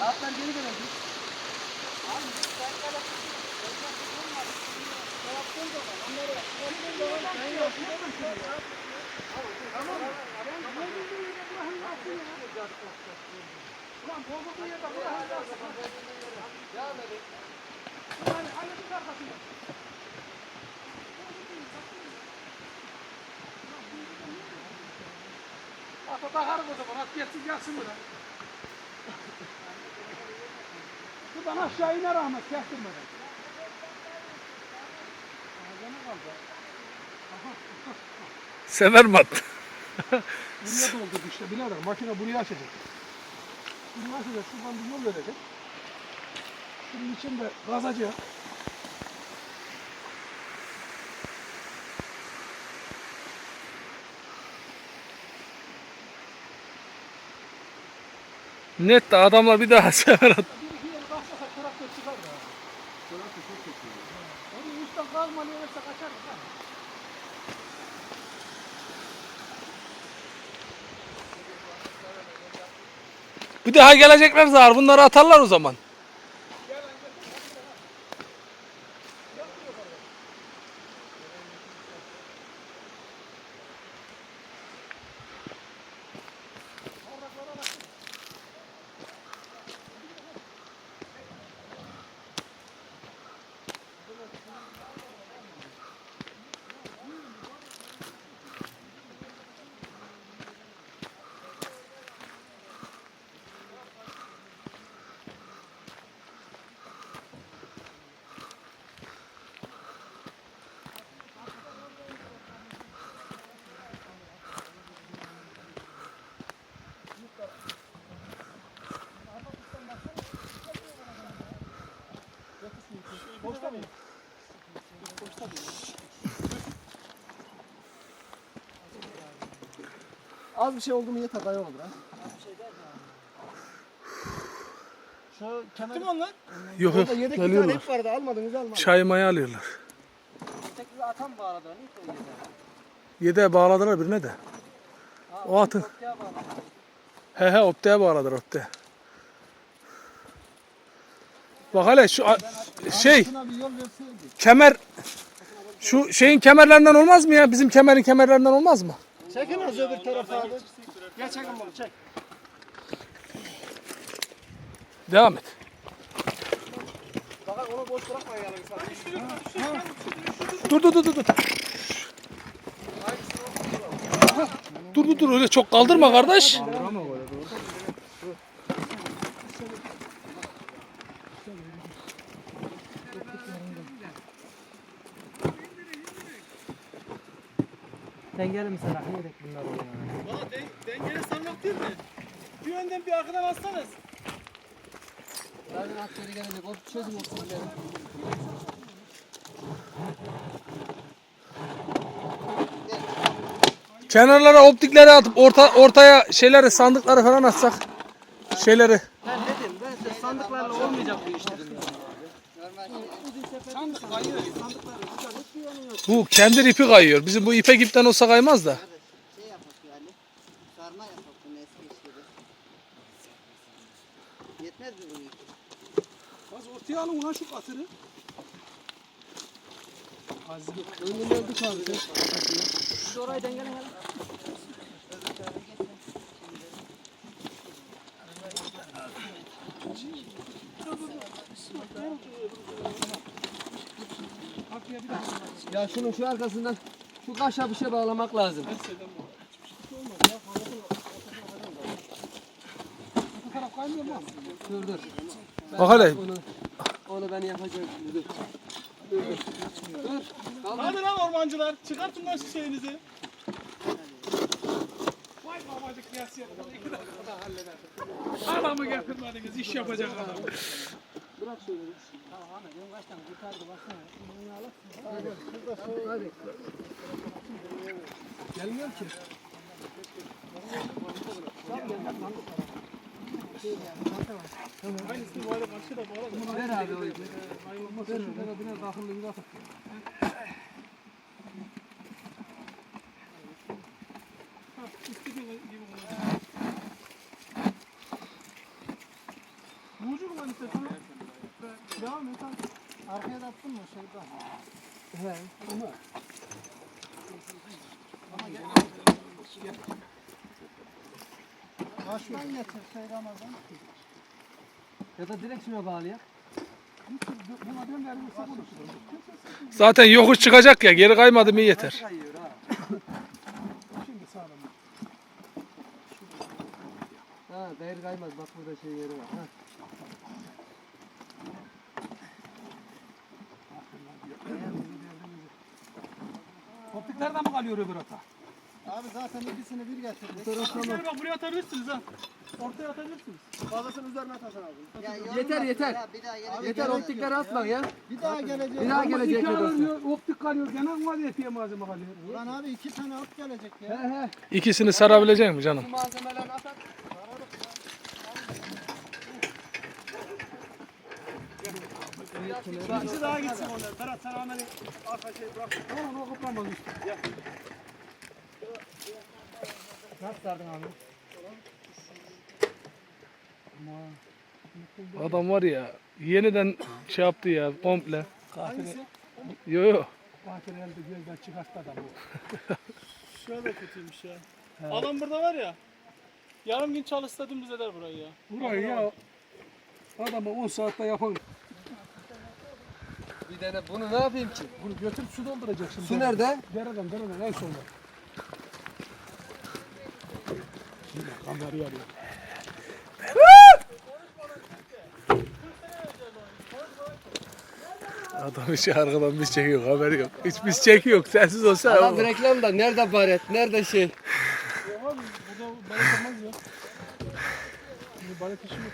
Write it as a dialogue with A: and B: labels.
A: Atlar geri gelecek. Ata takarız o zaman. At gelsin gelsin buradan. Buradan aşağı iner Ahmet kestirmeden.
B: Sever mi attı?
A: Buraya doldurdu işte birader. Makine buraya açacak. Buraya açacak. Şuradan bir yol verecek. Şunun içinde kazacak.
B: Net de adamlar bir daha
A: kaçar mı?
B: Bir daha gelecekler zar. Bunları atarlar o zaman.
A: Az bir şey oldu mu yeter dayı olur ha. Şu kenar... Kim onlar?
B: Yok yok
A: Orada yedek bir tane
B: geliyorlar.
A: ip vardı almadınız almadınız.
B: Çay maya alıyorlar.
C: Tekrar atan bağladı. Ne koyuyor?
B: Yedeğe bağladılar birine de. O atın.
C: Ya bağladı.
B: He he opteye bağladılar opteye. Bak hele şu a- şey
A: Şuna bir yol verseydi.
B: kemer şu şeyin kemerlerinden olmaz mı ya? Bizim kemerin kemerlerinden olmaz mı?
A: Çekin az öbür tarafa abi. Gel çekin bunu çek.
B: Devam et.
A: Bakın onu boş bırakmayın.
B: Dur dur dur dur. dur. Dur dur dur öyle çok kaldırma kardeş.
C: Dengeli mi sen? Ne yedek bunlar ya?
A: Valla dengeli sarmak değil mi? Bir önden bir arkadan aslanız.
C: Zaten at geri gelecek. O çözüm olsun.
B: Kenarlara optikleri atıp orta ortaya şeyleri sandıkları falan atsak şeyleri.
C: Ben dedim. Ben size sandıklarla olmayacak bu iş dedim.
A: Sandık kayıyor.
B: Bu kendi ipi kayıyor. Bizim bu ipek ipten olsa kaymaz da.
D: Yetmez
A: ortaya alın ulan şu katırı. Az öldük abi.
C: Siz orayı dengeleyin. Ya şunun şu arkasından şu kaşa bir şey bağlamak lazım.
A: Bu taraf kaymıyor mu?
C: Dur dur.
B: Bak hele
C: Onu, onu ben yapacağım şimdi dur.
A: Hadi lan ormancılar çıkartın lan şu şeyinizi. Vay babacık dakikada halleder. Adamı getirmediniz iş yapacak adam. Gelmiyor ki. Aynısını böyle karşı da bağladım.
C: Ver abi o ipi.
A: Ver şurada biraz akıllı bir bakın.
D: Arkaya da attın mı şeyden?
A: He. Ama
D: Baştan getir şey Ramazan.
C: Ya da direkt şuna bağlayak.
B: Zaten yokuş çıkacak ya geri kaymadı mı yeter.
A: Şimdi sağlam.
C: Ha değer kaymaz bak burada şey yeri var. Ha.
A: Optiklerden mi kalıyor öbür ata?
D: Abi zaten ikisini bir getirdik.
A: Optikleri bak buraya atabilirsiniz ha. Ortaya atabilirsiniz. Fazlasını üzerine atarsan abi.
D: Ya
C: Yeter, yeter.
D: ya, Bir daha gelecek.
C: Yeter optikleri atma ya.
D: Bir daha gelecek.
C: Bir daha
A: Ama
C: gelecek
A: iki
C: yok olsun.
A: kalıyor, optik kalıyor. Gene vaziyetiye malzeme kalıyor.
D: Ulan abi iki tane at gelecek
A: He
D: ya.
A: he.
B: İkisini sarabilecek mi canım?
C: Bu malzemelerini atar.
A: İkisi daha gitsin onlar. Ferhat sen Ahmet'in arka şeyi bırak. Tamam o kopamaz işte.
C: Nasıl sardın abi?
B: Adam var ya yeniden şey yaptı ya komple.
A: Hangisi?
B: Yo yo.
A: Fatih elde gözden çıkarttı adamı.
E: Şöyle kötüymüş ya. Adam burada var ya. Yarım gün çalışsa dümdüz eder burayı ya.
A: Burayı ya adamı 10 saatte yapın.
C: Bir tane bunu ne yapayım ki?
A: Bunu götür su dolduracak şimdi.
C: Su nerede?
A: Dereden dereden en sonunda. Şimdi kamerayı arıyor.
B: Adam hiç arkadan biz çekiyor haberi yok. Hiç biz çekiyor sensiz olsa.
C: Adam reklam da nerede baret, nerede şey.
A: Yok abi burada balık olmaz ya. Şimdi balık işi yok.